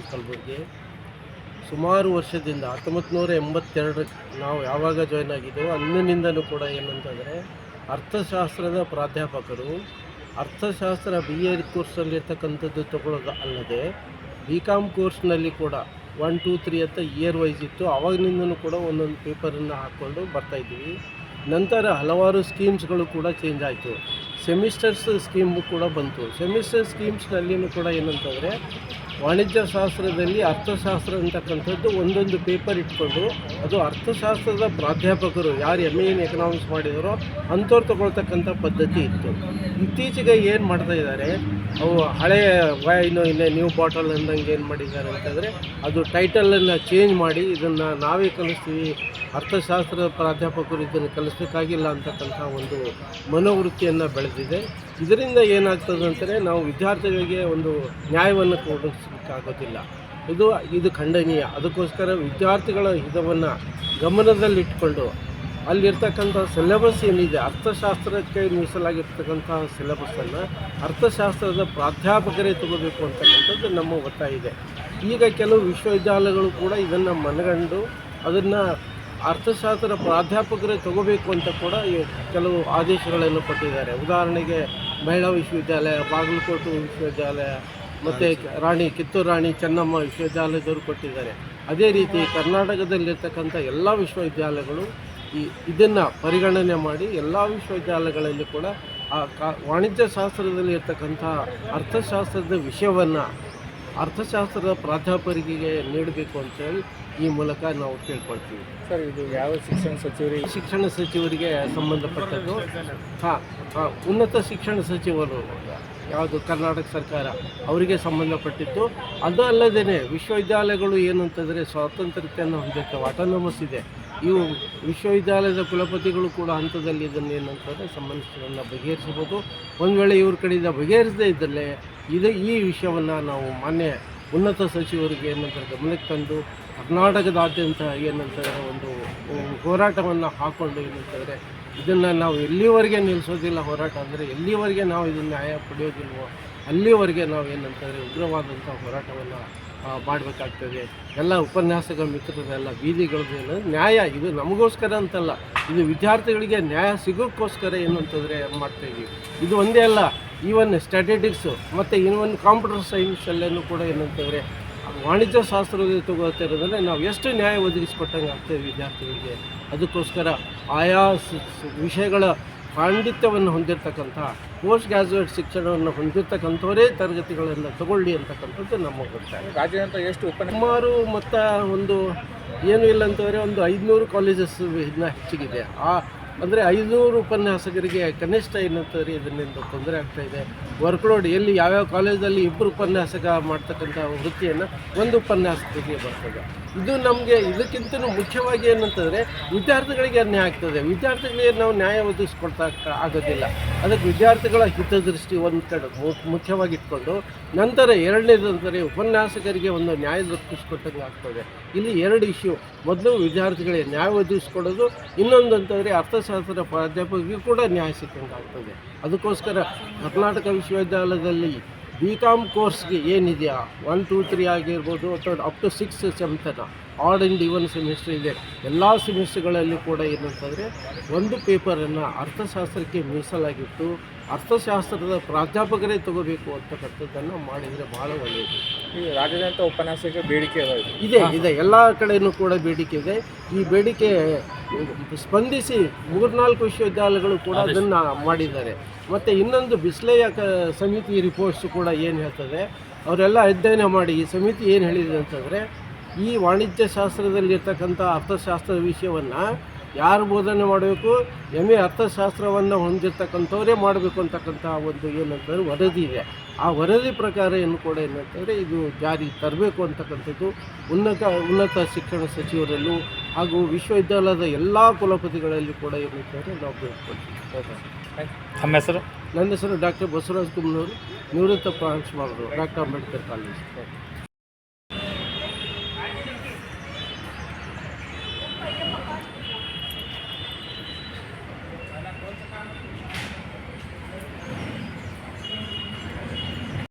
College Kalaburagi ಸುಮಾರು ವರ್ಷದಿಂದ ಹತ್ತೊಂಬತ್ತು ನೂರ ಎಂಬತ್ತೆರಡು ನಾವು ಯಾವಾಗ ಜಾಯ್ನ್ ಆಗಿದ್ದೆವೋ ಅಂದಿನಿಂದಲೂ ಕೂಡ ಏನಂತಂದರೆ ಅರ್ಥಶಾಸ್ತ್ರದ ಪ್ರಾಧ್ಯಾಪಕರು, ಅರ್ಥಶಾಸ್ತ್ರ ಬಿ ಎಡ್ ಕೋರ್ಸಲ್ಲಿರ್ತಕ್ಕಂಥದ್ದು ತಗೊಳ್ಳೋದು ಅಲ್ಲದೆ ಬಿ ಕಾಮ್ ಕೋರ್ಸ್ನಲ್ಲಿ ಕೂಡ ಒನ್ ಟೂ ತ್ರೀ ಅಂತ ಇಯರ್ ವೈಸ್ ಇತ್ತು. ಆವಾಗಿನಿಂದಲೂ ಕೂಡ ಒಂದೊಂದು ಪೇಪರನ್ನು ಹಾಕ್ಕೊಂಡು ಬರ್ತಾಯಿದ್ದೀವಿ ನಂತರ ಹಲವಾರು ಸ್ಕೀಮ್ಸ್ಗಳು ಕೂಡ ಚೇಂಜ್ ಆಯಿತು. ಸೆಮಿಸ್ಟರ್ಸ್ ಸ್ಕೀಮು ಕೂಡ ಬಂತು. ಸೆಮಿಸ್ಟರ್ ಸ್ಕೀಮ್ಸ್ನಲ್ಲಿಯೂ ಕೂಡ ಏನಂತಂದರೆ ವಾಣಿಜ್ಯ ಶಾಸ್ತ್ರದಲ್ಲಿ ಅರ್ಥಶಾಸ್ತ್ರ ಅಂತಕ್ಕಂಥದ್ದು ಒಂದೊಂದು ಪೇಪರ್ ಇಟ್ಕೊಂಡು, ಅದು ಅರ್ಥಶಾಸ್ತ್ರದ ಪ್ರಾಧ್ಯಾಪಕರು ಯಾರು ಎಂ ಎನ್ ಎಕನಾಮಿಕ್ಸ್ ಮಾಡಿದಾರೋ ಅಂಥವ್ರು ತಗೊಳ್ತಕ್ಕಂಥ ಪದ್ಧತಿ ಇತ್ತು. ಇತ್ತೀಚೆಗೆ ಏನು ಮಾಡ್ತಾ ಇದ್ದಾರೆ, ಅವು ಹಳೆಯ ವೈನು ಇಲ್ಲ ನ್ಯೂ ಬಾಟಲ್ ಅಂದಂಗೆ ಏನು ಮಾಡಿದ್ದಾರೆ ಅಂತಂದರೆ, ಅದು ಟೈಟಲನ್ನು ಚೇಂಜ್ ಮಾಡಿ, ಇದನ್ನು ನಾವೇ ಕಲಿಸ್ತೀವಿ, ಅರ್ಥಶಾಸ್ತ್ರದ ಪ್ರಾಧ್ಯಾಪಕರು ಇದನ್ನು ಕಲಿಸ್ಬೇಕಾಗಿಲ್ಲ ಅಂತಕ್ಕಂಥ ಒಂದು ಮನೋವೃತ್ತಿಯನ್ನು ಬೆಳೆದಿದೆ ಇದರಿಂದ ಏನಾಗ್ತದೆ ಅಂತಂದರೆ ನಾವು ವಿದ್ಯಾರ್ಥಿಗಳಿಗೆ ಒಂದು ನ್ಯಾಯವನ್ನು ಕೊಡಿಸಲಿಕ್ಕಾಗೋದಿಲ್ಲ ಇದು ಇದು ಖಂಡನೀಯ. ಅದಕ್ಕೋಸ್ಕರ ವಿದ್ಯಾರ್ಥಿಗಳ ಹಿತವನ್ನು ಗಮನದಲ್ಲಿಟ್ಕೊಂಡು ಅಲ್ಲಿರ್ತಕ್ಕಂಥ ಸಿಲೆಬಸ್ ಏನಿದೆ, ಅರ್ಥಶಾಸ್ತ್ರಕ್ಕೆ ಮೀಸಲಾಗಿರ್ತಕ್ಕಂತಹ ಸಿಲೆಬಸ್ಸನ್ನು ಅರ್ಥಶಾಸ್ತ್ರದ ಪ್ರಾಧ್ಯಾಪಕರೇ ತಗೋಬೇಕು ಅಂತಕ್ಕಂಥದ್ದು ನಮ್ಮ ಒತ್ತಾಯ ಇದೆ. ಈಗ ಕೆಲವು ವಿಶ್ವವಿದ್ಯಾಲಯಗಳು ಕೂಡ ಇದನ್ನು ಮನಗಂಡು ಅದನ್ನು ಅರ್ಥಶಾಸ್ತ್ರ ಪ್ರಾಧ್ಯಾಪಕರೇ ತಗೋಬೇಕು ಅಂತ ಕೂಡ ಈ ಕೆಲವು ಆದೇಶಗಳನ್ನು ಕೊಟ್ಟಿದ್ದಾರೆ. ಉದಾಹರಣೆಗೆ ಮಹಿಳಾ ವಿಶ್ವವಿದ್ಯಾಲಯ ಬಾಗಲಕೋಟೆ ವಿಶ್ವವಿದ್ಯಾಲಯ ಮತ್ತು ರಾಣಿ ಕಿತ್ತೂರು ರಾಣಿ ಚೆನ್ನಮ್ಮ ವಿಶ್ವವಿದ್ಯಾಲಯದವರು ಕೊಟ್ಟಿದ್ದಾರೆ. ಅದೇ ರೀತಿ ಕರ್ನಾಟಕದಲ್ಲಿರ್ತಕ್ಕಂಥ ಎಲ್ಲ ವಿಶ್ವವಿದ್ಯಾಲಯಗಳು ಈ ಇದನ್ನು ಪರಿಗಣನೆ ಮಾಡಿ ಎಲ್ಲ ವಿಶ್ವವಿದ್ಯಾಲಯಗಳಲ್ಲಿ ಕೂಡ ಆ ಕಾ ವಾಣಿಜ್ಯ ಶಾಸ್ತ್ರದಲ್ಲಿ ಇರ್ತಕ್ಕಂಥ ಅರ್ಥಶಾಸ್ತ್ರದ ವಿಷಯವನ್ನು ಅರ್ಥಶಾಸ್ತ್ರದ ಪ್ರಾಧ್ಯಾಪಕರಿಗೆ ನೀಡಬೇಕು ಅಂತೇಳಿ ಈ ಮೂಲಕ ನಾವು ಕೇಳ್ಕೊಳ್ತೀವಿ ಸರ್ ಇದು ಯಾವ ಶಿಕ್ಷಣ ಸಚಿವರಿಗೆ? ಶಿಕ್ಷಣ ಸಚಿವರಿಗೆ ಸಂಬಂಧಪಟ್ಟದ್ದು. ಹಾಂ ಹಾಂ ಉನ್ನತ ಶಿಕ್ಷಣ ಸಚಿವರು ಯಾವುದು ಕರ್ನಾಟಕ ಸರ್ಕಾರ ಅವರಿಗೆ ಸಂಬಂಧಪಟ್ಟಿತ್ತು ಅದು ಅಲ್ಲದೇ ವಿಶ್ವವಿದ್ಯಾಲಯಗಳು ಏನು ಅಂತಂದರೆ ಸ್ವಾತಂತ್ರ್ಯತೆಯನ್ನು ಹೊಂದಿರ್ತವೆ ಆಟೋನಮಸ್ ಇದೆ. ಇವು ವಿಶ್ವವಿದ್ಯಾಲಯದ ಕುಲಪತಿಗಳು ಕೂಡ ಹಂತದಲ್ಲಿ ಇದನ್ನು ಏನಂತಂದರೆ ಸಂಬಂಧಿಸಿದ್ದನ್ನು ಬಗೆಹರಿಸಬಹುದು. ಒಂದು ವೇಳೆ ಇವ್ರ ಕಡೆಯಿಂದ ಬಗೆಹರಿಸದೇ ಇದ್ದರೆ ಇದು ಈ ವಿಷಯವನ್ನು ನಾವು ಮಾನ್ಯ ಉನ್ನತ ಸಚಿವರಿಗೆ ಏನಂತಾರೆ ಗಮನಕ್ಕೆ ತಂದು ಕರ್ನಾಟಕದಾದ್ಯಂತ ಏನಂತಾರೆ ಒಂದು ಹೋರಾಟವನ್ನು ಹಾಕ್ಕೊಂಡು ಏನಂತಂದರೆ ಇದನ್ನು ನಾವು ಎಲ್ಲಿವರೆಗೆ ನಿಲ್ಲಿಸೋದಿಲ್ಲ ಹೋರಾಟ ಅಂದರೆ ಎಲ್ಲಿವರೆಗೆ ನಾವು ಇದನ್ನು ನ್ಯಾಯ ಪಡೆಯೋದಿಲ್ವೋ ಅಲ್ಲಿವರೆಗೆ ನಾವು ಏನಂತಂದರೆ ಉಗ್ರವಾದಂಥ ಹೋರಾಟವನ್ನು ಮಾಡಬೇಕಾಗ್ತದೆ. ಎಲ್ಲ ಉಪನ್ಯಾಸಗಳ ಮಿತ್ರರೆಲ್ಲ ಬೀದಿಗಳದ್ದು ನ್ಯಾಯ, ಇದು ನಮಗೋಸ್ಕರ ಅಂತಲ್ಲ. ಇದು ವಿದ್ಯಾರ್ಥಿಗಳಿಗೆ ನ್ಯಾಯ ಸಿಗೋಕ್ಕೋಸ್ಕರ ಏನು ಅಂತಂದರೆ ಮಾಡ್ತಾಯಿದ್ದೀವಿ ಇದು ಒಂದೇ ಅಲ್ಲ, ಈವನ್ ಸ್ಟ್ಯಾಟಿಟಿಕ್ಸು ಮತ್ತು ಇನ್ನೊಂದು ಕಂಪ್ಯೂಟರ್ ಸೈನ್ಸಲ್ಲೇನು ಕೂಡ ಏನಂತಂದರೆ ವಾಣಿಜ್ಯ ಶಾಸ್ತ್ರದಲ್ಲಿ ತಗೋತಾ ನಾವು ಎಷ್ಟು ನ್ಯಾಯ ಒದಗಿಸ್ಕೊಟ್ಟಂಗೆ ಆಗ್ತೇವೆ ವಿದ್ಯಾರ್ಥಿಗಳಿಗೆ. ಅದಕ್ಕೋಸ್ಕರ ಆಯಾ ವಿಷಯಗಳ ಪಾಂಡಿತ್ಯವನ್ನು ಹೊಂದಿರತಕ್ಕಂಥ ಪೋಸ್ಟ್ ಗ್ರಾಜುಯೇಟ್ ಶಿಕ್ಷಣವನ್ನು ಹೊಂದಿರತಕ್ಕಂಥವರೇ ತರಗತಿಗಳನ್ನು ತಗೊಳ್ಳಿ ಅಂತಕ್ಕಂಥದ್ದು ನಮ್ಮ ರಾಜ್ಯಾದ್ಯಂತ ಎಷ್ಟು ಸುಮಾರು ಮತ್ತು ಒಂದು ಏನು ಇಲ್ಲ ಅಂತಂದರೆ ಒಂದು ಐದುನೂರು ಕಾಲೇಜಸ್ ಇದನ್ನ ಹೆಚ್ಚಿಗಿದೆ. ಆ ಅಂದರೆ ಐನೂರು ಉಪನ್ಯಾಸಕರಿಗೆ ಕನಿಷ್ಠ ಏನಂತಂದರೆ ಇದರಿಂದ ತೊಂದರೆ ಆಗ್ತಾ ಇದೆ. ವರ್ಕ್ಲೋಡ್ ಎಲ್ಲಿ ಯಾವ್ಯಾವ ಕಾಲೇಜಲ್ಲಿ ಇಬ್ಬರು ಉಪನ್ಯಾಸಕ ಮಾಡ್ತಕ್ಕಂಥ ವೃತ್ತಿಯನ್ನು ಒಂದು ಉಪನ್ಯಾಸಕರಿಗೆ ಬರ್ತದೆ. ಇದು ನಮಗೆ ಇದಕ್ಕಿಂತ ಮುಖ್ಯವಾಗಿ ಏನಂತಂದರೆ ವಿದ್ಯಾರ್ಥಿಗಳಿಗೆ ಅನ್ಯಾಯ ಆಗ್ತದೆ. ವಿದ್ಯಾರ್ಥಿಗಳಿಗೆ ನಾವು ನ್ಯಾಯ ಒದಗಿಸ್ಕೊಡ್ತಾ ಆಗೋದಿಲ್ಲ. ಅದಕ್ಕೆ ವಿದ್ಯಾರ್ಥಿಗಳ ಹಿತದೃಷ್ಟಿ ಒಂದು ಕಡೆ ಮುಖ್ಯವಾಗಿಟ್ಕೊಂಡು ನಂತರ ಎರಡನೇದಂದರೆ ಉಪನ್ಯಾಸಕರಿಗೆ ಒಂದು ನ್ಯಾಯ ದೊರಕಿಸ್ಕೊಟ್ಟಂಗೆ ಆಗ್ತದೆ. ಇಲ್ಲಿ ಎರಡು ಇಶ್ಯೂ ಮೊದಲು ವಿದ್ಯಾರ್ಥಿಗಳಿಗೆ ನ್ಯಾಯ ಒದಗಿಸ್ಕೊಡೋದು, ಇನ್ನೊಂದು ಅಂತಂದರೆ ಅರ್ಥಶಾಸ್ತ್ರ ಪ್ರಾಧ್ಯಾಪಕರಿಗೂ ಕೂಡ ನ್ಯಾಯ ಸಿಕ್ಕಂಗೆ ಆಗ್ತದೆ ಅದಕ್ಕೋಸ್ಕರ ಕರ್ನಾಟಕ ವಿಶ್ವವಿದ್ಯಾಲಯದಲ್ಲಿ ಬಿ ಕಾಮ್ ಕೋರ್ಸ್ಗೆ ಏನಿದೆಯಾ? ಒನ್ ಟೂ ತ್ರೀ ಆಗಿರ್ಬೋದು ಅಥವಾ ಅಪ್ ಟು ಸಿಕ್ಸ್ ಸೆಮ್ ತನಕ ಆಡ್ ಆ್ಯಂಡ್ ಇವನ್ ಸೆಮಿಸ್ಟರ್ ಇದೆ. ಎಲ್ಲ ಸೆಮಿಸ್ಟ್ರ್ಗಳಲ್ಲಿ ಕೂಡ ಏನಂತಂದರೆ ಒಂದು ಪೇಪರನ್ನು ಅರ್ಥಶಾಸ್ತ್ರಕ್ಕೆ ಮೀಸಲಾಗಿಟ್ಟು ಅರ್ಥಶಾಸ್ತ್ರದ ಪ್ರಾಧ್ಯಾಪಕರೇ ತಗೋಬೇಕು ಅಂತಕ್ಕಂಥದ್ದನ್ನು ಮಾಡಿದರೆ ಭಾಳ ಒಳ್ಳೆಯದು ಈ ರಾಜ್ಯಾದ್ಯಂತ ಉಪನ್ಯಾಸಕ್ಕೆ ಬೇಡಿಕೆ ಇದೆ? ಇದೆ ಎಲ್ಲ ಕಡೆಯೂ ಕೂಡ ಬೇಡಿಕೆ ಇದೆ. ಈ ಬೇಡಿಕೆ ಸ್ಪಂದಿಸಿ ಮೂರ್ನಾಲ್ಕು ವಿಶ್ವವಿದ್ಯಾಲಯಗಳು ಕೂಡ ಅದನ್ನು ಮಾಡಿದ್ದಾರೆ. ಮತ್ತು ಇನ್ನೊಂದು ಬಿಸ್ಲೇಯ ಕ ಸಮಿತಿ ರಿಪೋರ್ಟ್ಸ್ ಕೂಡ ಏನು ಹೇಳ್ತದೆ ಅವರೆಲ್ಲ ಅಧ್ಯಯನ ಮಾಡಿ ಈ ಸಮಿತಿ ಏನು ಹೇಳಿದೆ ಅಂತಂದರೆ ಈ ವಾಣಿಜ್ಯ ಶಾಸ್ತ್ರದಲ್ಲಿರ್ತಕ್ಕಂಥ ಅರ್ಥಶಾಸ್ತ್ರದ ವಿಷಯವನ್ನು ಯಾರು ಬೋಧನೆ ಮಾಡಬೇಕು ಎಂ ಎ ಅರ್ಥಶಾಸ್ತ್ರವನ್ನು ಹೊಂದಿರತಕ್ಕಂಥವರೇ ಮಾಡಬೇಕು ಅಂತಕ್ಕಂಥ ಒಂದು ಏನಂತಂದರೆ ವರದಿ ಇದೆ. ಆ ವರದಿ ಪ್ರಕಾರ ಏನು ಕೂಡ ಏನಂತಂದರೆ ಇದು ಜಾರಿ ತರಬೇಕು ಅಂತಕ್ಕಂಥದ್ದು. ಉನ್ನತ ಉನ್ನತ ಶಿಕ್ಷಣ ಸಚಿವರಲ್ಲೂ ಹಾಗೂ ವಿಶ್ವವಿದ್ಯಾಲಯದ ಎಲ್ಲ ಕುಲಪತಿಗಳಲ್ಲಿ ಕೂಡ ಏನಂತಂದರೆ ನಾವು ಬೇಡ್ಕೊಳ್ತೀವಿ. ನಮ್ಮ ಹೆಸರು? ನನ್ನ ಹೆಸರು ಡಾಕ್ಟರ್ ಬಸವರಾಜ್ ಕುಮ್ನವರು ನಿವೃತ್ತ ಪ್ರಾಂಶುಪಾಲರು ಡಾಕ್ಟರ್ ಅಂಬೇಡ್ಕರ್ ಕಾಲೇಜ್.